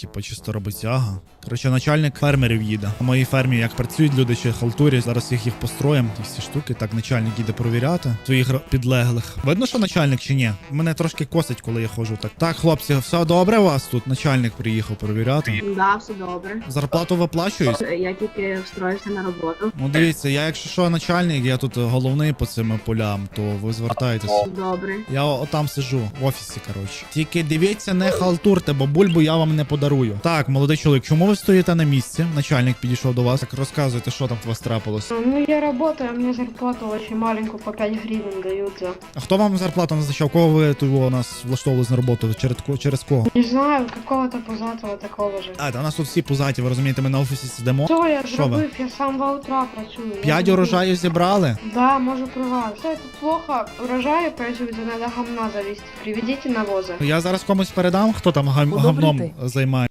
Типа чисто роботяга. Коротше, начальник фермерів їде. На моїй фермі як працюють люди чи халтурять, зараз їх їх построїм. Ті всі штуки. Так, начальник їде провіряти своїх підлеглих. Видно, що начальник чи ні? Мене трошки косить, коли я ходжу так. Так, хлопці, все добре у вас тут? Начальник приїхав перевіряти. Да, все добре. Зарплату виплачують? Я тільки встроївся на роботу. Ну дивіться, я якщо що начальник, я тут головний по цим полям, то ви звертаєтесь. Добре. Я отам сижу в офісі, коротше. Тільки дивіться, не халтурте, бо бульбу я вам не подарую. Так, молодий чоловік, чому ви стоїте на місці? Начальник підійшов до вас. Так розказуйте, що там у вас трапилось. Ну, я работаю, а мне зарплату очень маленькую, по 5 гривен дают за... А хто вам зарплату назначав? Кого ви тут у нас влаштовували на роботу? Через, ко- через кого? Не знаю, какого-то пузатого такого же. А, та у нас тут всі пузаті, ви розумієте, ми на офісі сидимо. Що я Що ви? зробив? Я з самого утра працюю. Я П'ять зробив. урожаїв зібрали. Да, можу права. Все тут плохо. Урожаи производят, надо гамна завести. Приведите навоза. Я зараз комусь передам, хто там гам- Одобрити. гавном